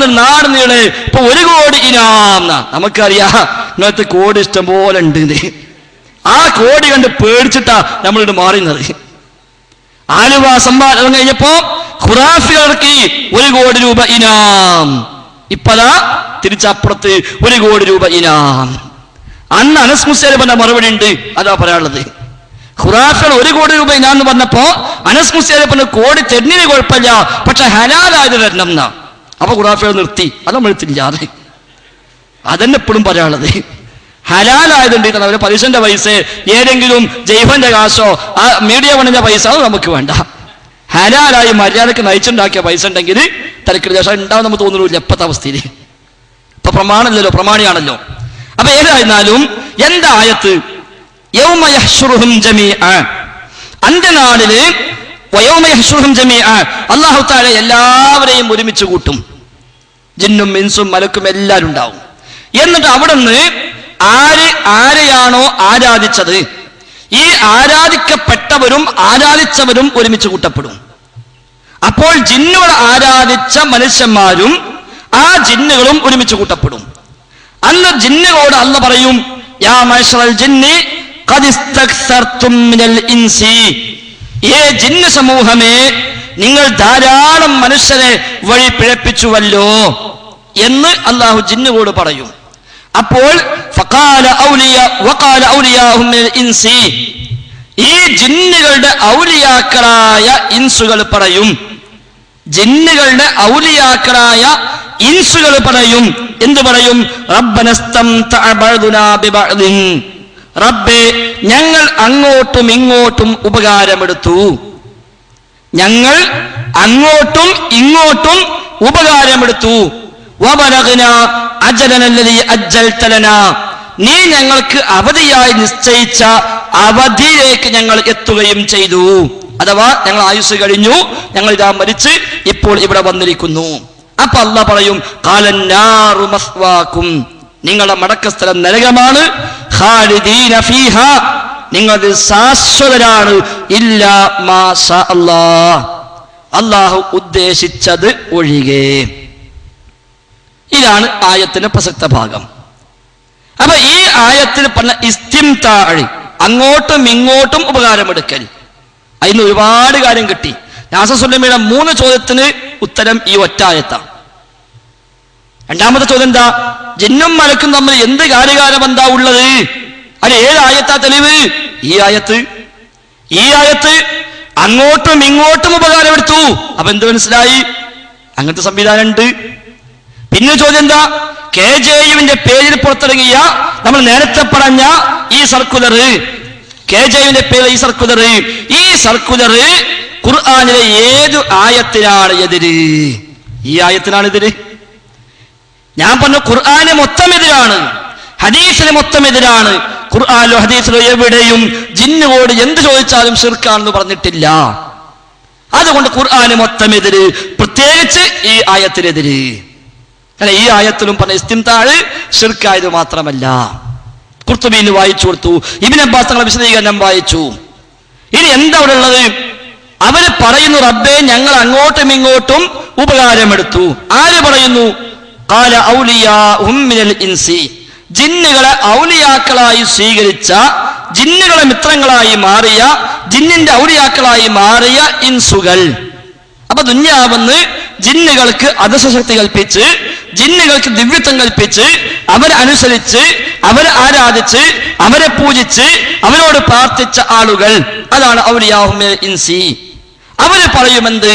വന്ന് നാട് നീളെ ഇപ്പൊ ഒരു കോടി ഇനാന്ന നമുക്കറിയാ ഇങ്ങനത്തെ കോടി ഇഷ്ടം പോലെ ഉണ്ട്. ആ കോടി കണ്ട് പേടിച്ചിട്ടാ നമ്മളിട്ട് മാറുന്നത്. ആലുവ സമ്മാനം കഴിഞ്ഞപ്പോ ഖുറാഫികൾക്ക് ഒരു കോടി രൂപ ഇനാം. ഇപ്പതാ തിരിച്ചപ്പുറത്ത് ഒരു കോടി രൂപ ഇനാം. അന്ന് അനസ് പറഞ്ഞ മറുപടി ഉണ്ട്. അതാ പറയാനുള്ളത്. ഖുറാഫികൾ ഒരു കോടി രൂപ ഇനാന്ന് പറഞ്ഞപ്പോ അനസ് പറഞ്ഞ കോടി തെന്നിന് കുഴപ്പമില്ല. പക്ഷെ ഹലാലായത് തരണം എന്നാ അപ്പൊ ഖുറാഫികൾ നിർത്തി. അത് നമ്മൾ എടുത്തില്ലാതെ അതന്നെ എപ്പോഴും പറയാനുള്ളത്. ഹലാലായതുണ്ട് ഇതാണ് അവരെ പലിശന്റെ പൈസ ഏതെങ്കിലും ജൈവന്റെ കാശോ ആ മീഡിയ വണിന്റെ പൈസ അത് നമുക്ക് വേണ്ട. ഹലാലായി മര്യാദയ്ക്ക് നയിച്ചുണ്ടാക്കിയ പൈസ ഉണ്ടെങ്കിൽ തിരക്കിൽ ശേഷം ഉണ്ടാവും നമുക്ക് തോന്നുന്നില്ല. എപ്പത്തെ അവസ്ഥയിൽ. ഇപ്പൊ പ്രമാണമല്ലല്ലോ പ്രമാണിയാണല്ലോ. അപ്പൊ ഏതായിരുന്നാലും എന്താ ആയത്ത് യൗമ യഹ്ശുറുഹും ജമീഅ. അന്ത്യനാളിൽ അള്ളാഹു താഴെ എല്ലാവരെയും ഒരുമിച്ച് കൂട്ടും. ജിന്നും മിൻസും മലക്കും എല്ലാവരും ഉണ്ടാവും. എന്നിട്ട് അവിടെ നിന്ന് ആര് ആരെയാണോ ആരാധിച്ചത്? ഈ ആരാധിക്കപ്പെട്ടവരും ആരാധിച്ചവരും ഒരുമിച്ച് കൂട്ടപ്പെടും. അപ്പോൾ ജിന്നുകൾ ആരാധിച്ച മനുഷ്യന്മാരും ആ ജിന്നുകളും ഒരുമിച്ച് കൂട്ടപ്പെടും. അന്ന് ജിന്നുകളോട് അല്ല പറയും യാ മൈഷറൽ ജിന്നി ഏ ജിന്ന് സമൂഹമേ നിങ്ങൾ ധാരാളം മനുഷ്യരെ വഴി പിഴപ്പിച്ചുവല്ലോ എന്ന് അള്ളാഹു ജിന്നുകളോട് പറയും. അപ്പോൾ ഈ ജിന്നുകളുടെ ഔലിയാക്കളായ ഇൻസുകൾ പറയും. ജിന്നുകളുടെ ഔലിയാക്കളായ ഇൻസുകൾ പറയും. എന്ത് പറയും? റബ്ബനസ്തം. റബ്ബേ ഞങ്ങൾ അങ്ങോട്ടും ഇങ്ങോട്ടും ഉപകാരമെടുത്തു. ഞങ്ങൾ അങ്ങോട്ടും ഇങ്ങോട്ടും ഉപകാരമെടുത്തു. നീ ഞങ്ങൾക്ക് അവധിയായി നിശ്ചയിച്ച അവധിയിലേക്ക് ഞങ്ങൾ എത്തുകയും ചെയ്തു. അഥവാ ഞങ്ങൾ ആയുസ് കഴിഞ്ഞു ഞങ്ങൾ ഇതാ മരിച്ച് ഇപ്പോൾ ഇവിടെ വന്നിരിക്കുന്നു. അപ്പൊ അല്ല പറയും കാലന്നാറു മസ്വാക്കും. നിങ്ങളുടെ മടക്കസ്ഥലം നരകമാണ്. നിങ്ങളത് ശാശ്വതരാണ്. ഇല്ല മാസ അല്ലാ. അള്ളാഹു ഉദ്ദേശിച്ചത് ഒഴികെ. ഇതാണ് ആയത്തിന്റെ പ്രസക്ത ഭാഗം. അപ്പൊ ഈ ആയത്തിൽ പറഞ്ഞ ഇസ്തിം താഴി അങ്ങോട്ടും ഇങ്ങോട്ടും ഉപകാരമെടുക്കൽ. അതിന് ഒരുപാട് കാര്യം കിട്ടി. നാസസുല്ലമിയുടെ മൂന്ന് ചോദ്യത്തിന് ഉത്തരം ഈ ഒറ്റ ആയത്താണ് രണ്ടാമത്തെ ചോദ്യം എന്താ? ജിന്നും മലക്കും തമ്മിൽ എന്ത് കാര്യകാലം എന്താ ഉള്ളത്? അത് ഏത് ആയത്താ തെളിവ്? ഈ ആയത്ത്. ഈ ആയത്ത് അങ്ങോട്ടും ഇങ്ങോട്ടും ഉപകാരപ്പെടുത്തു. അപ്പൊ എന്ത് മനസ്സിലായി? അങ്ങനത്തെ സംവിധാനം ഉണ്ട് പിന്നെ ചോദ്യം എന്താ? കെ ജെ യുവിന്റെ പേരിൽ പുറത്തിറങ്ങിയ നമ്മൾ നേരത്തെ പറഞ്ഞ ഈ സർക്കുലർ. കെ ജെ യുവിന്റെ പേര് ഈ സർക്കുലർ. ഈ സർക്കുലർ ഖുർആാനിലെ ഏത് ആയത്തിനാണ് എതിര്? ഈ ആയത്തിനാണ് എതിര്. ഞാൻ പറഞ്ഞു ഖുർആാന് മൊത്തം എതിരാണ്. ഹദീസിന് മൊത്തം എതിരാണ്. ഖുർആാനിലോ ഹദീസിലോ എവിടെയും ജിന്നുകോട് എന്ത് ചോദിച്ചാലും ഷിർക്കാണെന്ന് പറഞ്ഞിട്ടില്ല. അതുകൊണ്ട് ഖുർആാന് മൊത്തം എതിര് പ്രത്യേകിച്ച് ഈ ആയത്തിനെതിര്. അല്ല ഈ ആയത്തിലും പറഞ്ഞ ഇസ്തിംതാഴ് ഷിർക്കായത് മാത്രമല്ല. കുർത്തുബീന് വായിച്ചു കൊടുത്തു ഇബിൻ അബ്ബാസ് തങ്ങളെ വിശദീകരണം വായിച്ചു. ഇനി എന്താ അവിടെ ഉള്ളത്? അവർ പറയുന്നു റബ്ബെ ഞങ്ങൾ അങ്ങോട്ടും ഇങ്ങോട്ടും ഉപകാരമെടുത്തു. ആര് പറയുന്നു? കാല ഔലിയ ഉമ്മിനൽ ഇൻസി. ജിന്നുകളെ ഔലിയാക്കളായി സ്വീകരിച്ച ജിന്നുകളെ മിത്രങ്ങളായി മാറിയ ജിന്നിന്റെ ഔലിയാക്കളായി മാറിയ ഇൻസുകൾ. അപ്പൊ ദുന്യാവെന്ന് ജിന്നുകൾക്ക് അധശക്തി കൽപ്പിച്ച് ജിന്നുകൾക്ക് ദിവ്യത്വം കൽപ്പിച്ച് അവരെ അനുസരിച്ച് അവരെ ആരാധിച്ച് അവരെ പൂജിച്ച് അവരോട് പ്രാർത്ഥിച്ച ആളുകൾ. അതാണ് ഔലിയാഹുമേ ഇൻസി. അവർ പറയുമെന്ത്?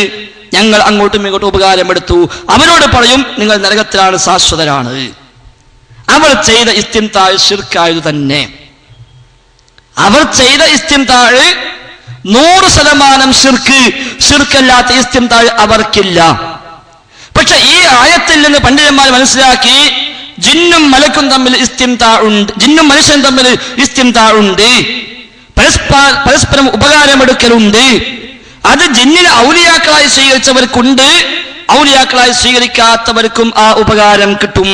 ഞങ്ങൾ അങ്ങോട്ടും ഇങ്ങോട്ടും ഉപകാരമെടുത്തു. അവരോട് പറയും നിങ്ങൾ നരകത്തിലാണ് ശാശ്വതരാണ്. അവർ ചെയ്ത ഇസ്തിംതാഴ് ഷിർക്കായത് തന്നെ. അവർ ചെയ്ത ഇസ്തിംതാഴ് നൂറ് ശതമാനം ഷിർക്ക് ഷിർക്കല്ലാത്ത ഇസ്തിംതാഴ് അവർക്കില്ല. പക്ഷെ ഈ ആയത്തിൽ നിന്ന് പണ്ഡിതന്മാർ മനസ്സിലാക്കി ജിന്നും മലക്കും തമ്മിൽ ഇസ്തിംതാ ജിന്നും മനുഷ്യനും തമ്മിൽ ഇസ്തിംതാ പരസ്പര പരസ്പരം ഉപകാരമെടുക്കലുണ്ട്. അത് ജിന്നിനെ ഔലിയാക്കളായി സ്വീകരിച്ചവർക്കുണ്ട് ഔലിയാക്കളായി സ്വീകരിക്കാത്തവർക്കും ആ ഉപകാരം കിട്ടും.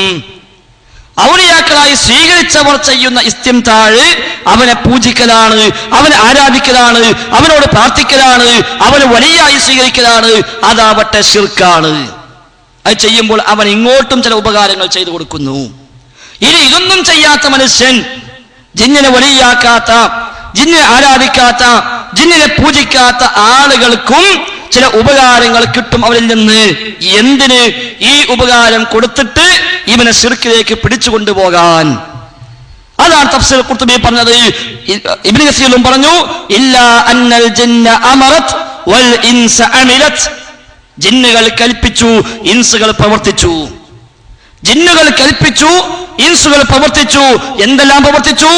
ഔലിയാക്കളായി സ്വീകരിച്ചവർ ചെയ്യുന്ന ഇസ്തിംതാഴ് അവനെ പൂജിക്കലാണ് അവനെ ആരാധിക്കലാണ് അവനോട് പ്രാർത്ഥിക്കലാണ് അവന് വലിയായി സ്വീകരിക്കലാണ്. അതാവട്ടെ ഷിർക്കാണ് അത് ചെയ്യുമ്പോൾ അവൻ ഇങ്ങോട്ടും ചില ഉപകാരങ്ങൾ ചെയ്തു കൊടുക്കുന്നു. ഇനി ഇതൊന്നും ചെയ്യാത്ത മനുഷ്യൻ ജിന്നിനെ വലിയാക്കാത്ത ജിന്നിനെ ആരാധിക്കാത്ത ജിന്നിനെ പൂജിക്കാത്ത ആളുകൾക്കും ചില ഉപകാരങ്ങൾ കിട്ടും അവരിൽ നിന്ന്. എന്തിന്? ഈ ഉപകാരം കൊടുത്തിട്ട് ഇവനെ സിർക്കിലേക്ക് പിടിച്ചു കൊണ്ടുപോകാൻ. അതാണ് തഫ്സീർ ഖുർത്തുബി പറഞ്ഞത്. ഇബ്നു കസീറും പറഞ്ഞു ഇല്ലാ അന്നൽ ജിന്ന അമറത് വൽ ഇൻസ അമിലത്. ജിന്നുകൾ കൽപ്പിച്ചു ഇൻസുകൾ പ്രവർത്തിച്ചു. ജിന്നുകൾ കൽപ്പിച്ചു ഇൻസുകൾ പ്രവർത്തിച്ചു. എന്തെല്ലാം പ്രവർത്തിച്ചു?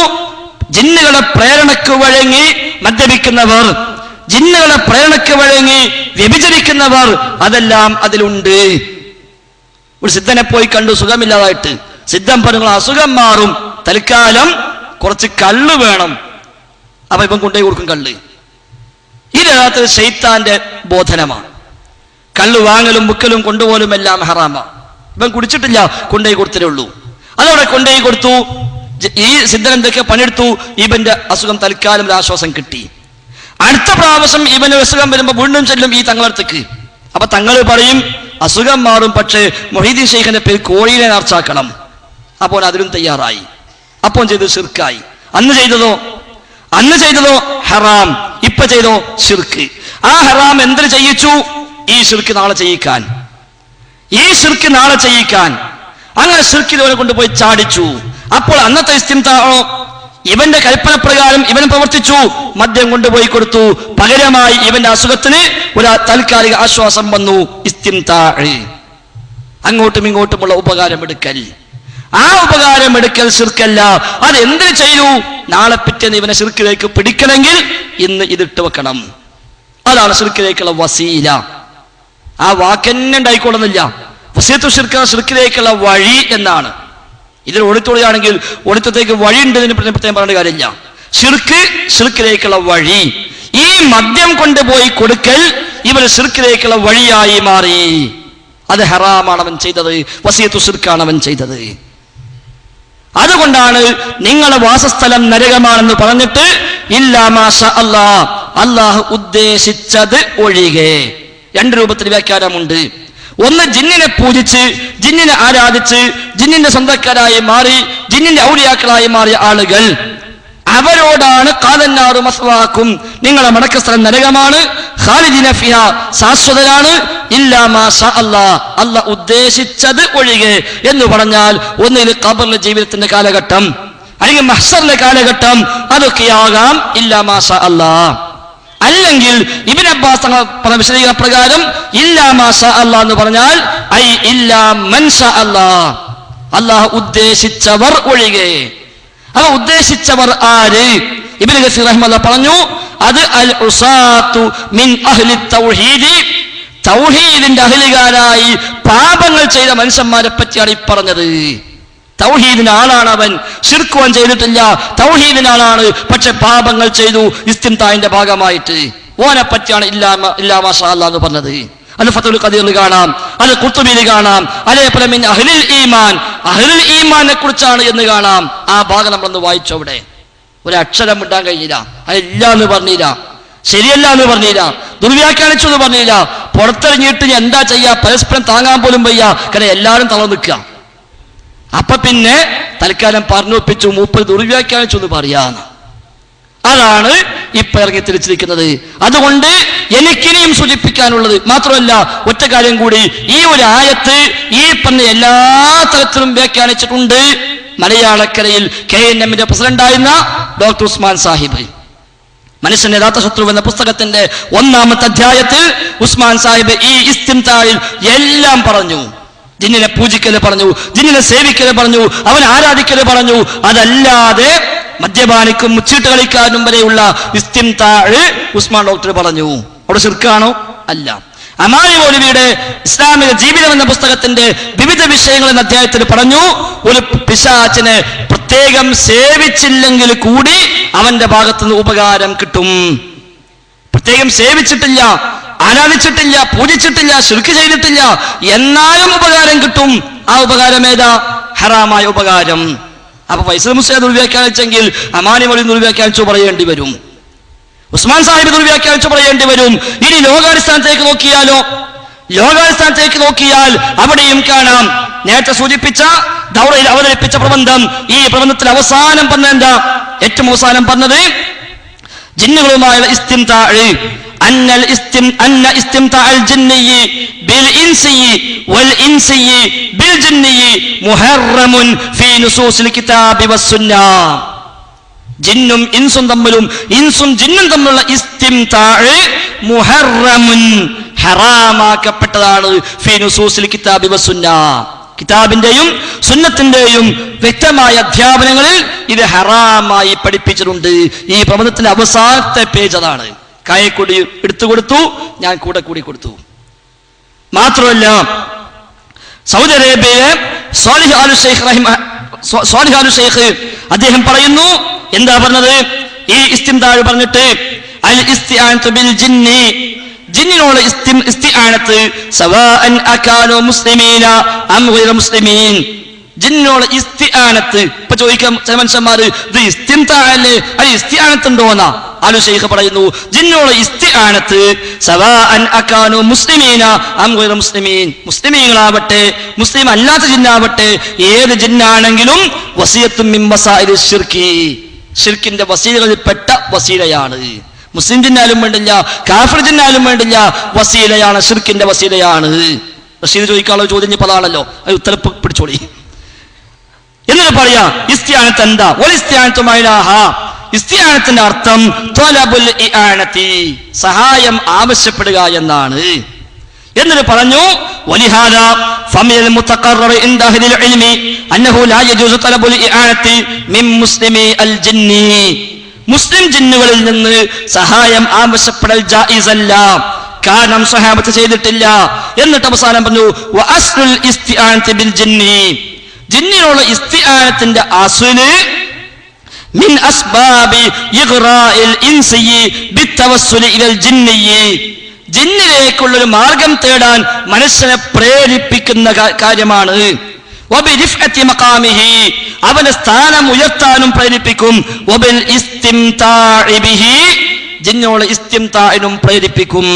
ജിന്നുകളെ പ്രേരണക്ക് വഴങ്ങി മദ്യപിക്കുന്നവർ. ജിന്നുകളെ പ്രേരണക്ക് വഴങ്ങി വ്യഭിചരിക്കുന്നവർ അതെല്ലാം അതിലുണ്ട്. ഒരു സിദ്ധനെ പോയി കണ്ടു സുഖമില്ലാതായിട്ട്. സിദ്ധം പറഞ്ഞു അസുഖം മാറും. തൽക്കാലം കുറച്ച് കള്ള് വേണം. അപ്പൊ ഇപ്പം കൊണ്ടുപോയി കൊടുക്കും കള്ള്. രാത്രി ശൈത്താന്റെ ബോധനമാണ്. കള്ള് വാങ്ങലും മുക്കലും കൊണ്ടുപോലും എല്ലാം ഹറാമാണ് ഇപ്പം കുടിച്ചിട്ടില്ല കൊണ്ടുപോയി കൊടുത്തേ ഉള്ളൂ. അതവിടെ കൊണ്ടുപോയി കൊടുത്തു. ഈ സിദ്ധൻ എന്തൊക്കെ പണിയെടുത്തു? ഇവന്റെ അസുഖം തൽക്കാലം ഒരു ആശ്വാസം കിട്ടി. അടുത്ത പ്രാവശ്യം ഇവന് അസുഖം വരുമ്പോൾ വീണ്ടും ചെല്ലും ഈ തങ്ങളടുത്തേക്ക്. അപ്പൊ തങ്ങൾ പറയും അസുഖം മാറും പക്ഷേ മൊഹീദ്ദീൻ ഷെയ്ഖിന്റെ പേര് കോഴിയിലെ നേർച്ചാക്കണം. അപ്പോൾ അതിലും തയ്യാറായി. അപ്പോൾ ചെയ്തത് ഷിർക്കായി അന്ന് ചെയ്തതോ? അന്ന് ചെയ്തതോ? ഹറാം. ഇപ്പൊ ചെയ്തോ? ഷിർക്ക് ആ ഹറാം എന്തിനു ചെയ്യിച്ചു? ഈ ഷിർക്ക് നാളെ ചെയ്യിക്കാൻ. ഈ ഷിർക്ക് നാളെ ചെയ്യിക്കാൻ. അങ്ങനെ ഷിർക്ക് ഇതുവരെ കൊണ്ടുപോയി ചാടിച്ചു. അപ്പോൾ അന്നത്തെ ഇസ്തിംതാണോ ഇവന്റെ കൽപ്പന പ്രകാരം ഇവൻ പ്രവർത്തിച്ചു മദ്യം കൊണ്ടുപോയി കൊടുത്തു. പകരമായി ഇവന്റെ അസുഖത്തിന് ഒരു താൽക്കാലിക ആശ്വാസം വന്നു അങ്ങോട്ടും ഇങ്ങോട്ടുമുള്ള ഉപകാരം എടുക്കൽ ആ ഉപകാരം എടുക്കൽ ശിർക്കല്ല. അത് എന്തിനു ചെയ്യൂ നാളെ പിറ്റേന്ന് ഇവനെ ശിർക്കിലേക്ക് പിടിക്കണമെങ്കിൽ ഇന്ന് ഇതിട്ട് വെക്കണം. അതാണ് ശിർക്കിലേക്കുള്ള വസീല. ആ വാക്കെന്നെ ഉണ്ടായിക്കൊള്ളുന്നില്ല. വസീത്തു ഷിർക്ക് ശിർക്കിലേക്കുള്ള വഴി എന്നാണ്. ഇതിൽ ഒളിത്തൊളിയാണെങ്കിൽ ഒളിത്തത്തേക്ക് വഴി ഉണ്ട് എന്ന് പ്രത്യേകം പറയേണ്ട കാര്യമില്ല. സിർക്ക് സിർക്കിലേക്കുള്ള വഴി. ഈ മദ്യം കൊണ്ടുപോയി കൊടുക്കൽ ഇവർ സിർക്കിലേക്കുള്ള വഴിയായി മാറി. അത് ഹറാമാണ് അവൻ ചെയ്തത്. വസീത്തു ഷിർക്കാണ് അവൻ ചെയ്തത്. അതുകൊണ്ടാണ് നിങ്ങളുടെ വാസസ്ഥലം നരകമാണെന്ന് പറഞ്ഞിട്ട് ഇല്ലാമാഷ അല്ലാ അള്ളാഹു ഉദ്ദേശിച്ചത് ഒഴികെ. രണ്ട് രൂപത്തിൽ വ്യാഖ്യാനമുണ്ട്. ഒന്ന് ജിന്നിനെ പൂജിച്ച് ജിന്നിനെ ആരാധിച്ച് ജിന്നിന്റെ സ്വന്തക്കാരായി മാറി ജിന്നിന്റെ ഔലിയാക്കളായി മാറിയ ആളുകൾ. അവരോടാണ് കാതന്നാറ് മസ്വാക്കും നിങ്ങളെ മടക്ക സ്ഥലം നരകമാണ് ഖാലിദിന ഫിഹ ശാശ്വതരാണ്. അല്ല ഉദ്ദേശിച്ചത് ഒഴികെ എന്ന് പറഞ്ഞാൽ ഒന്നിൽ ഖബറിലെ ജീവിതത്തിന്റെ കാലഘട്ടം അല്ലെങ്കിൽ മഹ്സറിലെ കാലഘട്ടം അതൊക്കെയാകാം. ഇല്ലാ മാഷ അല്ലാ. അല്ലെങ്കിൽ ഇബിൻ അബ്ബാസ് പറഞ്ഞ വിശദീകരണ പ്രകാരം ഇല്ലാ മാഷ അല്ലാ എന്ന് പറഞ്ഞാൽ ഐ ഇല്ലാ മൻഷ അല്ലാ. അള്ളാഹ് ഉദ്ദേശിച്ചവർ ഒഴികെ. അവ ഉദ്ദേശിച്ചവർ ആര്? ഇബ്നു ഗസീർ റഹ്മല്ല പറഞ്ഞു അത് അൽ ഉസാത്തു മിൻ അഹ്ലി തൗഹീദി. തൗഹീദിന്റെ അഹ്ലികാരായി പാപങ്ങൾ ചെയ്ത മനുഷ്യന്മാരെ പറ്റിയാണ് ഈ പറഞ്ഞത്. തൗഹീദിന്റെ ആളാണ് അവൻ ശിർക്കുവൻ ചെയ്തിട്ടില്ല. തൗഹീദിന് ആളാണ് പക്ഷെ പാപങ്ങൾ ചെയ്തു ഇസ്തിംതായിന്റെ ഭാഗമായിട്ട്. ഓനെ പറ്റിയാണ് ഇല്ലാമ ഇല്ലാമാഷ എന്ന് പറഞ്ഞത്. അത് ഫത്തുൽ ഖദീറിൽ കാണാം. അത് കുർത്തുബിയിൽ കാണാം. അതേപോലെ മിൻ അഹ്ലിൽ ഈമാൻ. അഹ്ലിൽ ഈമാനെ കുറിച്ചാണ് എന്ന് കാണാം. ആ ഭാഗം നമ്മളൊന്ന് വായിച്ചു അവിടെ. ഒരു അക്ഷരം ഇടാൻ കഴിഞ്ഞില്ല. അതില്ല എന്ന് പറഞ്ഞില്ല. ശരിയല്ല എന്ന് പറഞ്ഞില്ല. ദുർവ്യാഖ്യാനിച്ചു എന്ന് പറഞ്ഞില്ല. പുറത്തെറിഞ്ഞിട്ട് എന്താ ചെയ്യാ? പരസ്പരം താങ്ങാൻ പോലും വയ്യ. കാരണം എല്ലാവരും തളർന്നു നിൽക്കുക. അപ്പൊ പിന്നെ തൽക്കാലം പറഞ്ഞു ഒപ്പിച്ചു മൂപ്പർ ദുർവ്യാഖ്യാനിച്ചു എന്ന് പറയാന്ന്. അതാണ് ഇപ്പൊ ഇറങ്ങി തിരിച്ചിരിക്കുന്നത്. അതുകൊണ്ട് എനിക്കിനിയും സൂചിപ്പിക്കാനുള്ളത് മാത്രമല്ല ഒറ്റ കാര്യം കൂടി. ഈ ഒരു ആയത്ത് ഈ പറഞ്ഞ എല്ലാ തരത്തിലും വ്യാഖ്യാനിച്ചിട്ടുണ്ട്. മലയാളക്കരയിൽ കെ എൻ എമ്മിന്റെ പ്രസിഡന്റായിരുന്ന ഡോക്ടർ ഉസ്മാൻ സാഹിബ്. മനുഷ്യന്റെ യഥാർത്ഥ ശത്രു എന്ന പുസ്തകത്തിന്റെ ഒന്നാമത്തെ അധ്യായത്തിൽ ഉസ്മാൻ സാഹിബ് ഈ ഇസ്തിംതായിൽ എല്ലാം പറഞ്ഞു. ജിന്നിനെ പൂജിക്കൽ പറഞ്ഞു ജിന്നിനെ സേവിക്കൽ പറഞ്ഞു അവൻ ആരാധിക്കൽ പറഞ്ഞു. അതല്ലാതെ മദ്യപാനിക്കും മുച്ചീട്ട് കളിക്കാനും വരെയുള്ള ഇസ്തിംതാഴ് ഉസ്മാൻ ഡോക്ടർ പറഞ്ഞു. അവിടെ ശിർക്കാണോ? അല്ല. അമാനി മൗലവിയുടെ ഇസ്ലാമിക ജീവിതം എന്ന പുസ്തകത്തിന്റെ വിവിധ വിഷയങ്ങൾ എന്ന അധ്യായത്തിൽ പറഞ്ഞു ഒരു പിശാച്ചിനെ പ്രത്യേകം സേവിച്ചില്ലെങ്കിൽ കൂടി അവന്റെ ഭാഗത്തുനിന്ന് ഉപകാരം കിട്ടും. പ്രത്യേകം സേവിച്ചിട്ടില്ല. ആരാധിച്ചിട്ടില്ല പൂജിച്ചിട്ടില്ല ശുൽക്ക് ചെയ്തിട്ടില്ല. എന്നാലും ഉപകാരം കിട്ടും. ആ ഉപകാരം ഏതാ? ഹറാമായ ഉപകാരം. അപ്പൊ വൈസൽ മുസ്ലിം ദുർവ്യാഖ്യാനിച്ചെങ്കിൽ അമാനി മൊഴി ദുർവ്യാഖ്യാനിച്ചു പറയേണ്ടി വരും. ഉസ്മാൻ സാഹിബ് ദുർവ്യാഖ്യാനിച്ചു പറയേണ്ടി വരും. ഇനി ലോകാടിസ്ഥാനത്തേക്ക് നോക്കിയാലോ? ലോകാടിസ്ഥാനത്തേക്ക് നോക്കിയാൽ അവിടെയും കാണാം. നേരത്തെ സൂചിപ്പിച്ച ദൗറയിൽ അവതരിപ്പിച്ച പ്രബന്ധം. ഈ പ്രബന്ധത്തിൽ അവസാനം പറഞ്ഞ എന്താ? ഏറ്റവും അവസാനം പറഞ്ഞത് ജിന്നുകളുമായുള്ള ഇസ്തിംതാഴ്. അന്നൽ ഇസ്തിംതാഅൽ ജിന്നിയി ബിൽ ഇൻസിയി വൽ ഇൻസിയി ബിൽ ജിന്നിയി മുഹർറമുൻ ഫീ നുസൂസിൽ കിതാബി വസ്സുന്ന ജിന്നും ഇൻസും തമ്മിലും ഇൻസും ജിന്നും തമ്മിലുള്ള ഇസ്തിംതാഴ് മുഹറമുൻ ഹറാമാക്കപ്പെട്ടതാണ് ഫീ നുസൂസിൽ കിതാബി വസ്സുന്ന കിതാബിന്റെയും സുന്നത്തിന്റെയും വ്യക്തമായ അധ്യാപനങ്ങളിൽ ഇത് ഹറാമായി പഠിപ്പിച്ചിട്ടുണ്ട്. ഈ പ്രബന്ധത്തിന്റെ അവസാനത്തെ പേജ് അതാണ്. കായക്കൊടി എടുത്തു കൊടുത്തു ഞാൻ കൂടെ കൂടി കൊടുത്തു. മാത്രമല്ല സൗദി അറേബ്യയിലെ സോലിഹാലുഷേഖ് ഷെയ്ഖ് റഹിമ ഷെയ്ഖ് അദ്ദേഹം പറയുന്നു എന്താ പറഞ്ഞത്? ഈ ഇസ്തിംതാഴ് പറഞ്ഞിട്ട് അൽ ബിൽ ജിന്നി. ജിന്നിനോട് മുസ്ലിമീന മുസ്ലിമീൻ. ജിന്നിനോട് ഇസ്തിആനത്ത്. ഇപ്പൊ ചോദിക്കാം ചില മനുഷ്യന്മാര് ഇത് ഇസ്തിംതാഴല്ലേ അത് ഇസ്തിആനത്തുണ്ടോന്നാ? ആലു ഷെയ്ഖ് പറയുന്നു ജിന്നോട് ഇസ്തിആനത്ത് സവാഅൻ അകാനു മുസ്ലിമീന അം ഗൈറ മുസ്ലിമീൻ. മുസ്ലിമീങ്ങളാവട്ടെ മുസ്ലിം അല്ലാത്ത ജിന്നാവട്ടെ ഏത് ജിന്നാണെങ്കിലും വസിയത്തും മിൻ വസായിലി ശിർക്കി. ഷിർക്കിന്റെ വസീലകളിൽപ്പെട്ട വസീലയാണ്. മുസ്ലിം ജിന്നാലും വേണ്ടില്ല കാഫിർ ജിന്നാലും വേണ്ടില്ല വസീലയാണ് ഷിർക്കിന്റെ വസീലയാണ്. റഷീദ് ചോദിക്കാനുള്ള ചോദ്യം ഇപ്പോൾ അതാണല്ലോ. അത് ഉത്തരപ്പ് പിടിച്ചോളി. എന്നിട്ട് പറയാ ഇസ്തിയാനത്ത് എന്താ ഒരു ഇസ്തിയാനത്തുമായിലാഹ ഇസ്തിയാനത്തിന്റെ അർത്ഥം ത്വലബുൽ ഇആനത്തി സഹായം ആവശ്യപ്പെടുക എന്നാണ് എന്നിട്ട് പറഞ്ഞു വലിഹാദ فمن المتقرر عند أهل العلم أنه لا يجوز طلب الإعانة من مسلم الجن മുസ്ലിം ജിന്നുകളിൽ നിന്ന് സഹായം ആവശ്യപ്പെടൽ ജായിസല്ല കാരണം സഹാബത്ത് ചെയ്തിട്ടില്ല എന്നിട്ട് അവസാനം പറഞ്ഞു ജിന്നിനുള്ള ഇസ്തിആനത്തിന്റെ അസുൽ മിൻ അസ്ബാബി ഇഗ്റാഇൽ ഇൻസിയി ബിത്തവസ്സുലി ഇലൽ ജിന്നിയി. ജിന്നിലേക്കുള്ള ഒരു മാർഗം തേടാൻ മനുഷ്യനെ പ്രേരിപ്പിക്കുന്ന കാര്യമാണ്. അവന്റെ സ്ഥാനം ഉയർത്താനും പ്രേരിപ്പിക്കും. ജിന്നോട് ഇസ്തിംതാഇനും പ്രേരിപ്പിക്കും.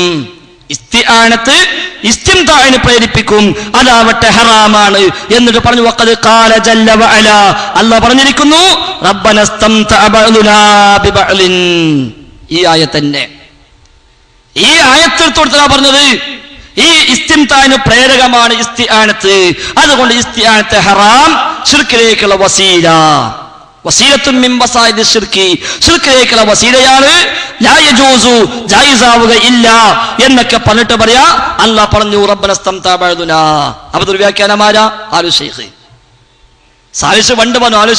ഇസ്തിആനത്ത് ഇസ്തിംതാഇന് പ്രേരിപ്പിക്കും. അതാവട്ടെ ഹറാമാണ്. എന്നിട്ട് പറഞ്ഞു വക്കത് കാല ജല്ല വഅല. അല്ല പറഞ്ഞിരിക്കുന്നു ഈ ആയത്തന്നെ. ഈ ആയത്തെടുത്തോടുത്താ പറഞ്ഞത് ഈ ഇസ്തിംതാന് പ്രേരകമാണ് ഇസ്തിആനത്ത്. അതുകൊണ്ട് ഇസ്തിആനത്ത് ഹറാം ഷിർക്കിലേക്കുള്ള വസീല. എന്നൊക്കെ പറഞ്ഞിട്ട് പറയാ അല്ല പറഞ്ഞു റബ്ബന ഇസ്തംതാ അപ്പൊ ആലു സാലിസ് ആലു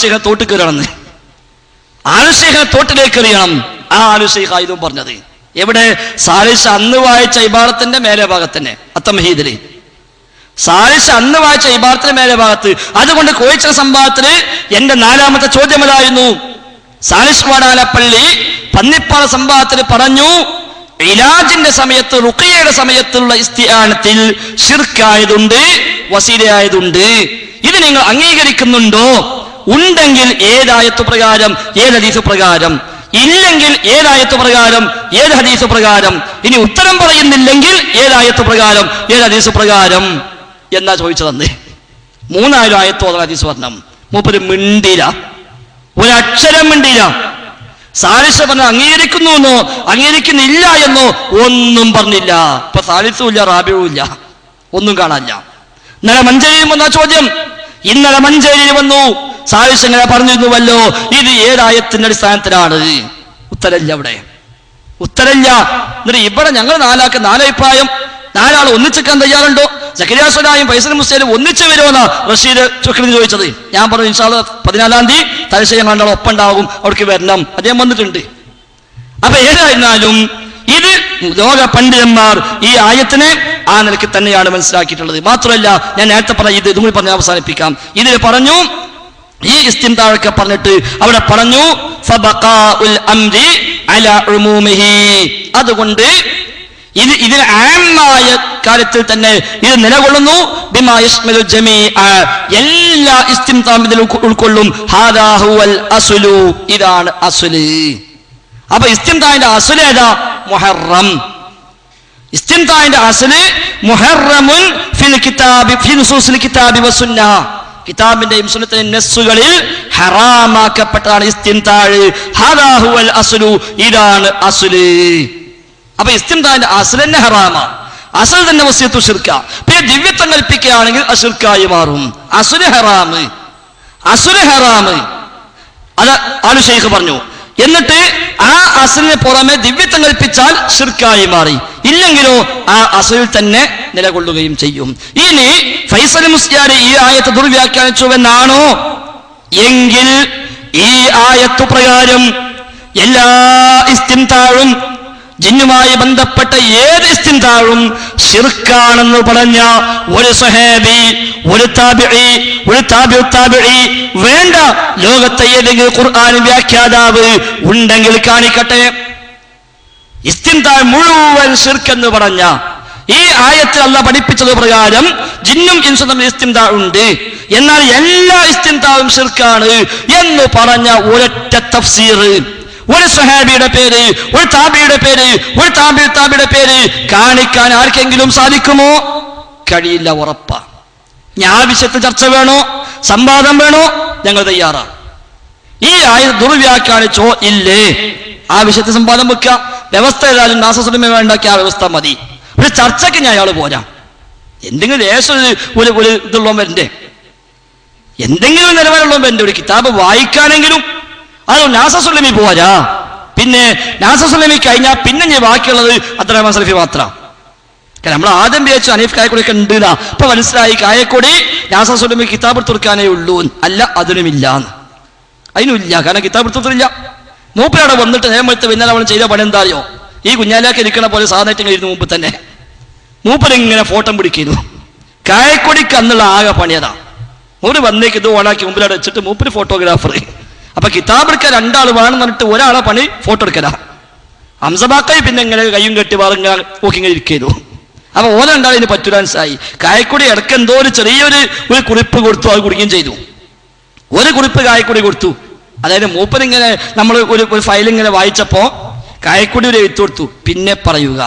ആലു തോട്ടിലേക്ക് ആലു പറഞ്ഞത്. എവിടെ? സാലിസ് അന്ന് വായിച്ച ഇബാറത്തിന്റെ മേലെ ഭാഗത്തന്നെ അത്തമഹീദിൽ സാലിസ് അന്ന് വായിച്ച ഇബാർത്തിന് മേലെ ഭാഗത്ത്. അതുകൊണ്ട് കോഴിച്ച സംഭവത്തിന് എന്റെ നാലാമത്തെ ചോദ്യം അതായിരുന്നു. സാലിസ് വാടാലപ്പള്ളി പന്നിപ്പാറ സംഭവത്തിൽ പറഞ്ഞു ഇലാജിന്റെ സമയത്ത് റുഖിയയുടെ സമയത്തുള്ള ഇസ്തിയാനത്തിൽ ഷിർക്കായതുണ്ട് വസീലയായതുണ്ട്. ഇത് നിങ്ങൾ അംഗീകരിക്കുന്നുണ്ടോ? ഉണ്ടെങ്കിൽ ഏതായത്തു പ്രകാരം? ഏത് ഹദീസ് പ്രകാരം? ഇല്ലെങ്കിൽ ഏതായത്വ പ്രകാരം? ഏത് ഹദീസ് പ്രകാരം? ഇനി ഉത്തരം പറയുന്നില്ലെങ്കിൽ ഏതായത്വ പ്രകാരം? ഏത് ഹദീസ് പ്രകാരം? എന്നാ ചോദിച്ചതെന്ന്? മൂന്നായിരം ആയത്തോളം ഹദീസ് പറഞ്ഞു മൂപ്പര് മിണ്ടില്ല ഒരക്ഷരം മിണ്ടില്ല സാലിസ് പറഞ്ഞ അംഗീകരിക്കുന്നു എന്നോ അംഗീകരിക്കുന്നില്ല എന്നോ ഒന്നും പറഞ്ഞില്ല. ഇപ്പൊ സാലിസും ഇല്ല റാബിയും ഇല്ല. ഒന്നും കാണാനില്ല. ഇന്നലെ മഞ്ചേരിയിൽ വന്ന ചോദ്യം. ഇന്നലെ മഞ്ചേരിയിൽ വന്നു. സാലിസ് ഇങ്ങനെ പറഞ്ഞിരുന്നുവല്ലോ. ഇത് ഏതായത്തിന്റെ അടിസ്ഥാനത്തിലാണ്? ഉത്തരല്ല അവിടെ. ഉത്തരല്ല എന്നിട്ട് ഇവിടെ ഞങ്ങൾ നാലാക്ക് നാലഭിപ്രായം. നാലാൾ ഒന്നിച്ചെക്കാൻ തയ്യാറുണ്ടോ? സക്കരിയാസുലായും ഫൈസൽ മുസ്തേലും ഒന്നിച്ചു വരുമെന്ന് റഷീദ് ചുക്രിന് ചോദിച്ചത്. ഞാൻ പറഞ്ഞു ഇൻഷാൽ പതിനാലാം തീയതി തലശ്ശേരി ഞങ്ങളുടെ ഒപ്പം ഉണ്ടാകും അവർക്ക് വരണം. അദ്ദേഹം വന്നിട്ടുണ്ട്. അപ്പൊ ഏതായിരുന്നാലും ഇത് ലോക പണ്ഡിതന്മാർ ഈ ആയത്തിനെ ആ നിലയ്ക്ക് തന്നെയാണ് മനസ്സിലാക്കിയിട്ടുള്ളത്. മാത്രമല്ല ഞാൻ നേരത്തെ പറഞ്ഞ ഇത് ഇതും കൂടി പറഞ്ഞ് അവസാനിപ്പിക്കാം. ഇതിൽ പറഞ്ഞു ഈ ഇസ്തിംതാഴൊക്കെ പറഞ്ഞിട്ട് അവിടെ പറഞ്ഞു അതുകൊണ്ട് ഇത് ഇതിൽ ആമായ കാര്യത്തിൽ തന്നെ ഇത് നിലകൊള്ളുന്നു. എല്ലാ ഇസ്തിംതാം ഇതിൽ ഉൾക്കൊള്ളും. അസുലു. ഇതാണ് അസുൽ. അപ്പൊ ഇസ്തിംതാന്റെ അസുൽ ഏതാ? മുഹറം. ഇസ്തിൻതാന്റെ അസൽ മുഹറമുൻ ഫിൽ കിതാബി ഫി നുസൂസിൽ കിതാബി വസുന്ന കിതാബിന്റെയും സുന്നത്തിന്റെയും നെസ്സുകളിൽ ഹറാമാക്കപ്പെട്ടതാണ് ഇസ്തിൻതാഴ് താഴ് ഹുവൽ അസ്ലു. ഇതാണ് അസുൽ. അപ്പൊ ഇസ്തിന്താന്റെ അസൽ തന്നെ ഹറാമാണ്. അസൽ തന്നെ വസ്യത്തു ഷിർക്ക പിന്നെ ദിവ്യത്വം കൽപ്പിക്കുകയാണെങ്കിൽ അഷിർക്കായി മാറും. അസുര ഹറാമ് അസുര ഹറാമ് അത് ആളു ഷെയ്ഖ് പറഞ്ഞു. എന്നിട്ട് ആ അസലിന് പുറമെ ദിവ്യത്വം കൽപ്പിച്ചാൽ ഷിർക്കായി മാറി. ഇല്ലെങ്കിലോ ആ അസലിൽ തന്നെ നിലകൊള്ളുകയും ചെയ്യും. ഇനി ഫൈസൽ മുസ്ലിയാർ ഈ ആയത്ത് ദുർവ്യാഖ്യാനിച്ചുവെന്നാണോ? എങ്കിൽ ഈ ആയത്തു പ്രകാരം എല്ലാ ഇസ്തിൻതാഴും ജിന്നുമായി ബന്ധപ്പെട്ട ഏത് ഇസ്തിൻതാഴും ഷിർക്കാണെന്ന് പറഞ്ഞ ഒരു സഹേബി ഒരു താബിഴി ഒരു താബിഉ താബിഴി വേണ്ട ലോകത്തെ ഏതെങ്കിലും ഖുർആൻ വ്യാഖ്യാതാവ് ഉണ്ടെങ്കിൽ കാണിക്കട്ടെ. ഇസ്തിന്താഴ് മുഴുവൻ ഷിർക്കെന്ന് പറഞ്ഞ ഈ ആയത്തിൽ അല്ല പഠിപ്പിച്ചത് പ്രകാരം ജിന്നും ഇൻസും തമ്മിൽ ഇസ്തിന്താ ഉണ്ട്. എന്നാൽ എല്ലാ ഇസ്തിന്താവും ഷിർക്കാണ് എന്ന് പറഞ്ഞ ഒരൊറ്റ തഫ്സീർ. ഒരു സഹാബിയുടെ പേര് ഒരു താബിയുടെ പേര് ഒരു താബി താബിയുടെ പേര് കാണിക്കാൻ ആർക്കെങ്കിലും സാധിക്കുമോ? കഴിയില്ല ഉറപ്പാ. ഞാൻ ആവശ്യത്തിൽ ചർച്ച വേണോ? സംവാദം വേണോ? ഞങ്ങൾ തയ്യാറാണ്. ഈ ആയ ദുർവ്യാഖ്യാനിച്ചോ? ഇല്ലേ. വിഷയത്തെ സംവാദം വെക്കുക. വ്യവസ്ഥ ഏതായാലും നാസസുരമ വേണ്ടാക്കിയ ആ വ്യവസ്ഥ മതി. ഒരു ചർച്ചയ്ക്ക് ഞാൻ അയാൾ പോരാ. എന്തെങ്കിലും ലേശം ഒരു ഒരു ഇതുള്ളവൻ എന്തെങ്കിലും നിലവാരമുള്ള എന്റെ ഒരു കിതാബ് വായിക്കാനെങ്കിലും അത് നാസസുലമി പോരാ പിന്നെ നാസസുലമി കഴിഞ്ഞാൽ പിന്നെ ഞാൻ ബാക്കിയുള്ളത് അബ്ദുറഹ്മാൻ സലഫി മാത്രം. നമ്മൾ ആദ്യം വിചാരിച്ചു അനീഫ് കായക്കൊടിയൊക്കെ ഉണ്ട് അപ്പൊ മനസ്സിലായി കായക്കൊടി നാസസുലമി കിതാബ് തുറക്കാനേ ഉള്ളൂ. അല്ല അതിനുമില്ല. അതിനുമില്ല. കാരണം കിതാബ് തുറത്തില്ല മൂപ്പരവിടെ വന്നിട്ട് നേമത്ത് പിന്നാലെ അവൻ ചെയ്ത പണി എന്താ അറിയോ? ഈ കുഞ്ഞാലാക്കി ഇരിക്കണ പോലെ സാധനങ്ങൾ ഇരുന്ന് മുമ്പ് തന്നെ. മൂപ്പരിങ്ങനെ ഫോട്ടം പിടിക്കുന്നു. കായക്കൊടിക്ക് അന്നുള്ള ആകെ പണിയതാ. മൂപ്പര് വന്നേക്ക് ഇത് ഓണാക്കി മുമ്പിലവിടെ വെച്ചിട്ട് മൂപ്പര് ഫോട്ടോഗ്രാഫർ അപ്പൊ കിതാബ് എടുക്കാൻ രണ്ടാൾ വേണം എന്നിട്ട് ഒരാളെ പണി ഫോട്ടോ എടുക്കലാ. ഹംസബാക്കായി പിന്നെ ഇങ്ങനെ കയ്യും കെട്ടി പറഞ്ഞ നോക്കിങ്ങനെ ഇരിക്കുന്നു അപ്പൊ ഓരോ രണ്ടാളിന് പറ്റുരാൻസായി കായക്കുടി ഇടയ്ക്ക് എന്തോ ഒരു ചെറിയൊരു ഒരു കുറിപ്പ് കൊടുത്തു അത് കുടിക്കുകയും ചെയ്തു. ഒരു കുറിപ്പ് കായക്കുടി കൊടുത്തു. അതായത് മൂപ്പനിങ്ങനെ നമ്മൾ ഒരു ഒരു ഫയൽ ഇങ്ങനെ വായിച്ചപ്പോ കായക്കുടി ഒരു എഴുത്തു കൊടുത്തു. പിന്നെ പറയുക.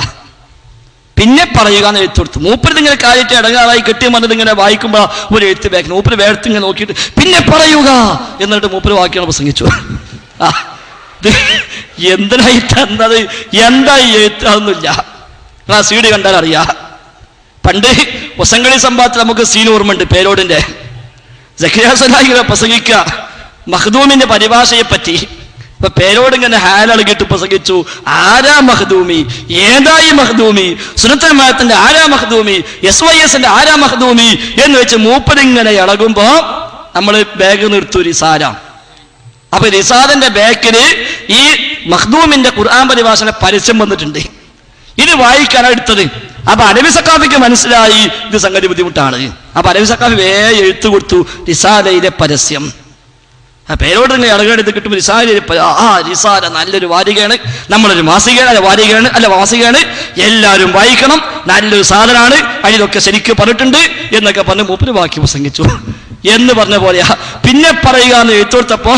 പിന്നെ പറയുക എന്ന് എഴുത്തു കൊടുത്തു മൂപ്പര് നിങ്ങൾ കാര്യത്തെ ഇടങ്ങാറായി കെട്ടി വന്നിട്ട് ഇങ്ങനെ വായിക്കുമ്പോൾ ഒരു എഴുത്ത് ബാക്ക് മൂപ്പര് വേർത്ത് ഇങ്ങനെ നോക്കിയിട്ട് പിന്നെ പറയുക എന്നിട്ട് മൂപ്പര് വാക്കിയാണ് പ്രസംഗിച്ചു. ആ ഇത് തന്നത്? എന്നത് എന്താ ഈ എഴുത്ത്? അതൊന്നുമില്ല. ആ സീഡ് കണ്ടാൽ അറിയാ. പണ്ട് വസങ്കളി സംഭവത്തിൽ നമുക്ക് സീൻ ഓർമ്മയുണ്ട് പേരോടിന്റെ. സഖിയാസനായികളെ പ്രസംഗിക്കുക. പരിഭാഷയെ പറ്റി ഇപ്പൊ പേരോട് ഇങ്ങനെ ഹാലളകിട്ട് പ്രസംഗിച്ചു ആരാ മഹദൂമി? ഏതായി മഹദൂമി? സുനത്തന്മാരത്തിന്റെ ആരാ മഹദൂമി? എസ് വൈ എസിന്റെ ആരാ മഹദൂമി? എന്ന് വെച്ച് മൂപ്പരിങ്ങനെ ഇളകുമ്പോ നമ്മൾ ബാഗ് നിർത്തൂ റിസാര അപ്പൊ റിസാദിന്റെ ബാക്കിൽ ഈ മഹദൂമിന്റെ ഖുർആൻ പരിഭാഷയുടെ പരസ്യം വന്നിട്ടുണ്ട്. ഇത് വായിക്കാനാണ് എടുത്തത്. അപ്പൊ അരവി സക്കാഫിക്ക് മനസ്സിലായി ഇത് സംഗതി ബുദ്ധിമുട്ടാണ്. അപ്പൊ അരവി സക്കാഫി വേ എഴുത്തു കൊടുത്തു റിസാലയിലെ പരസ്യം. ആ പേരോട് തന്നെ ഇടകെടുത്ത് കിട്ടുമ്പോൾ റിസാല ആ റിസാല നല്ലൊരു വാരികയാണ്. നമ്മളൊരു മാസികയാണ് അല്ല വാരികയാണ് അല്ല മാസികയാണ് എല്ലാവരും വായിക്കണം. നല്ലൊരു സാധനമാണ്. അതിലൊക്കെ ശരിക്കും പറഞ്ഞിട്ടുണ്ട് എന്നൊക്കെ പറഞ്ഞ് മൂപ്പര് ബാക്കി പ്രസംഗിച്ചു. എന്ന് പറഞ്ഞ പോലെയാ. പിന്നെ പറയുക എന്ന് എഴുത്തോടുത്തപ്പോ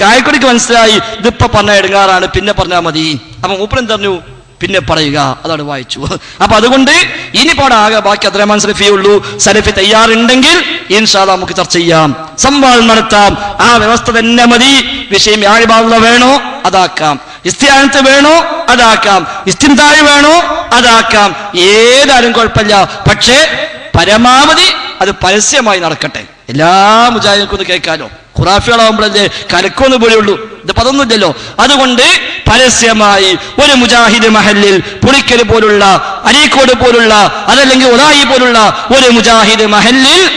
കായക്കൊടിക്ക് മനസ്സിലായി. ഇതിപ്പോ പറഞ്ഞ എടുങ്ങാറാണ്. പിന്നെ പറഞ്ഞാൽ മതി. അപ്പൊ മൂപ്പര് പറഞ്ഞു? പിന്നെ പറയുക അതാണ് വായിച്ചു. അപ്പൊ അതുകൊണ്ട് ഇനി പാടാകെ ബാക്കി അത്രേ മനസ്സിലുള്ളൂ സലഫി തയ്യാറുണ്ടെങ്കിൽ ഇൻഷാ അല്ലാ നമുക്ക് ചർച്ച ചെയ്യാം. സംവാദം നടത്താം. ആ വ്യവസ്ഥ തന്നെ മതി. വിഷയം യാഴിബാവുള്ള വേണോ? അതാക്കാം. ഇസ്തിയാനത്ത് വേണോ? അതാക്കാം. ഇസ്തിന്താഴ് വേണോ? അതാക്കാം. ഏതായാലും കുഴപ്പമില്ല. പക്ഷേ പരമാവധി അത് പരസ്യമായി നടക്കട്ടെ. എല്ലാ മുജാഹിദർക്കും ഒന്ന് കേൾക്കാലോ. ഖുറാഫികളാവുമ്പോഴല്ലേ കലക്കൊന്നു പോലെയുള്ളൂ. ഇത് പതൊന്നുമില്ലല്ലോ അതുകൊണ്ട് പരസ്യമായി ഒരു മുജാഹിദ് മഹലിൽ പുളിക്കൽ പോലുള്ള അരീക്കോട് പോലുള്ള അതല്ലെങ്കിൽ ഒതായി പോലുള്ള ഒരു മുജാഹിദ് മഹലിൽ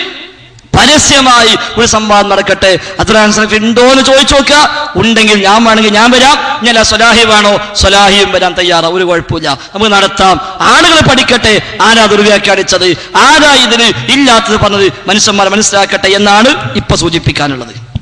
പരസ്യമായി ഒരു സംവാദം നടക്കട്ടെ. അത്ര ഉണ്ടോ എന്ന് ചോദിച്ചു നോക്കുക. ഉണ്ടെങ്കിൽ ഞാൻ വേണമെങ്കിൽ ഞാൻ വരാം. ഞാൻ സ്വലാഹി വേണോ? സ്വലാഹിയും വരാൻ തയ്യാറാ. ഒരു കുഴപ്പമില്ല. നമുക്ക് നടത്താം. ആളുകൾ പഠിക്കട്ടെ. ആരാ ദുർവ്യാഖ്യാനിച്ചത് ആരാ ഇതിന് ഇല്ലാത്തത് പറഞ്ഞത്? മനുഷ്യന്മാരെ മനസ്സിലാക്കട്ടെ എന്നാണ് ഇപ്പൊ സൂചിപ്പിക്കാനുള്ളത്.